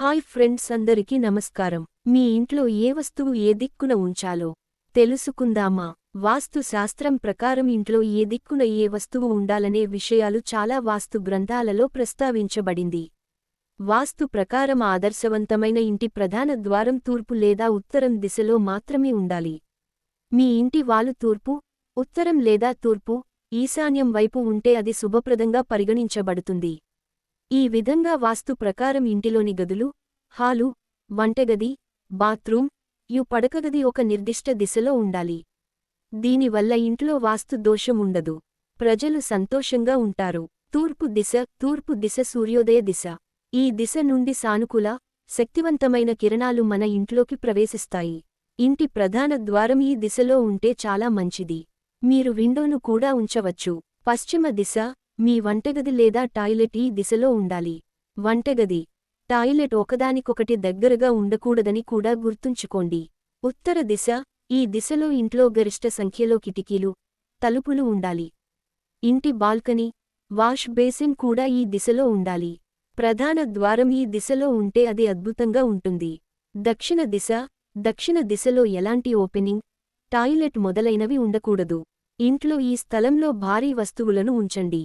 Hi friends అందరికీ నమస్కారం. మీ ఇంట్లో ఏ వస్తువు ఏ దిక్కున ఉంచాలో తెలుసుకుందామా? వాస్తు శాస్త్రం ప్రకారం ఇంట్లో ఏ దిక్కున ఏ వస్తువు ఉండాలనే విషయాలు చాలా వాస్తు గ్రంథాలలో ప్రస్తావించబడింది. వాస్తు ప్రకారం ఆదర్శవంతమైన ఇంటి ప్రధాన ద్వారం తూర్పు లేదా ఉత్తరం దిశలో మాత్రమే ఉండాలి. మీ ఇంటి వాలు తూర్పు ఉత్తరం లేదా తూర్పు ఈశాన్యం వైపు ఉంటే అది శుభప్రదంగా పరిగణించబడుతుంది. ఈ విధంగా వాస్తు ప్రకారం ఇంటిలోని గదులు హాలు వంటగది బాత్రూం యు పడకగది ఒక నిర్దిష్ట దిశలో ఉండాలి. దీనివల్ల ఇంట్లో వాస్తు దోషం ఉండదు. ప్రజలు సంతోషంగా ఉంటారు. తూర్పు దిశ తూర్పు దిశ సూర్యోదయ దిశ. ఈ దిశ నుండి సానుకూల శక్తివంతమైన కిరణాలు మన ఇంట్లోకి ప్రవేశిస్తాయి. ఇంటి ప్రధాన ద్వారం ఈ దిశలో ఉంటే చాలా మంచిది. మీరు విండోను కూడా ఉంచవచ్చు. పశ్చిమ దిశ మీ వంటగది లేదా టాయిలెట్ ఈ దిశలో ఉండాలి. వంటగది టాయిలెట్ ఒకదానికొకటి దగ్గరగా ఉండకూడదని కూడా గుర్తుంచుకోండి. ఉత్తర దిశ ఈ దిశలో ఇంట్లో గరిష్ట సంఖ్యలో కిటికీలు తలుపులు ఉండాలి. ఇంటి బాల్కనీ వాష్ బేసిన్ కూడా ఈ దిశలో ఉండాలి. ప్రధాన ద్వారం ఈ దిశలో ఉంటే అది అద్భుతంగా ఉంటుంది. దక్షిణ దిశ దక్షిణ దిశలో ఎలాంటి ఓపెనింగ్ టాయిలెట్ మొదలైనవి ఉండకూడదు. ఇంట్లో ఈ స్థలంలో భారీ వస్తువులను ఉంచండి.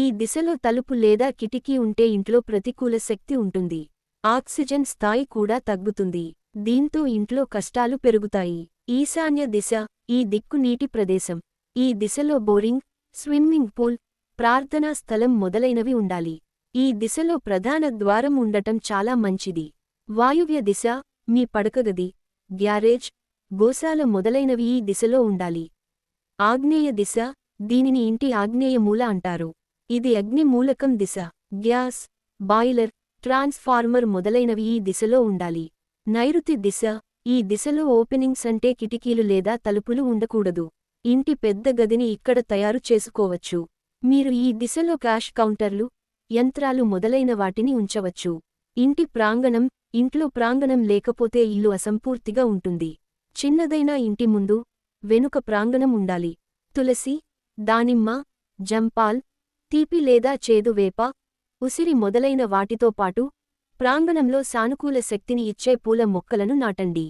ఈ దిశలో తలుపు లేదా కిటికీ ఉంటే ఇంట్లో ప్రతికూల శక్తి ఉంటుంది. ఆక్సిజన్ స్థాయి కూడా తగ్గుతుంది. దీంతో ఇంట్లో కష్టాలు పెరుగుతాయి. ఈశాన్య దిశ ఈ దిక్కు నీటి ప్రదేశం. ఈ దిశలో బోరింగ్ స్విమ్మింగ్ పూల్ ప్రార్థనా స్థలం మొదలైనవి ఉండాలి. ఈ దిశలో ప్రధాన ద్వారం ఉండటం చాలా మంచిది. వాయువ్య దిశ మీ పడకగది గ్యారేజ్ గోశాల మొదలైనవి ఈ దిశలో ఉండాలి. ఆగ్నేయ దిశ దీనిని ఇంటి ఆగ్నేయ మూల అంటారు. ఇది అగ్ని మూలకం దిశ గ్యాస్ బాయిలర్ ట్రాన్స్ఫార్మర్ మొదలైనవి ఈ దిశలో ఉండాలి. నైరుతి దిశ ఈ దిశలో ఓపెనింగ్స్ అంటే కిటికీలు లేదా తలుపులు ఉండకూడదు. ఇంటి పెద్ద గదిని ఇక్కడ తయారు చేసుకోవచ్చు. మీరు ఈ దిశలో క్యాష్ కౌంటర్లు యంత్రాలు మొదలైన వాటిని ఉంచవచ్చు. ఇంటి ప్రాంగణం ఇంట్లో ప్రాంగణం లేకపోతే ఇల్లు అసంపూర్తిగా ఉంటుంది. చిన్నదైనా ఇంటి ముందు వెనుక ప్రాంగణం ఉండాలి. తులసి దానిమ్మ జంపాల్ తీపి లేదా చేదు వేప ఉసిరి మొదలైన వాటితో పాటు ప్రాంగణంలో సానుకూల శక్తిని ఇచ్చే పూల మొక్కలను నాటండి.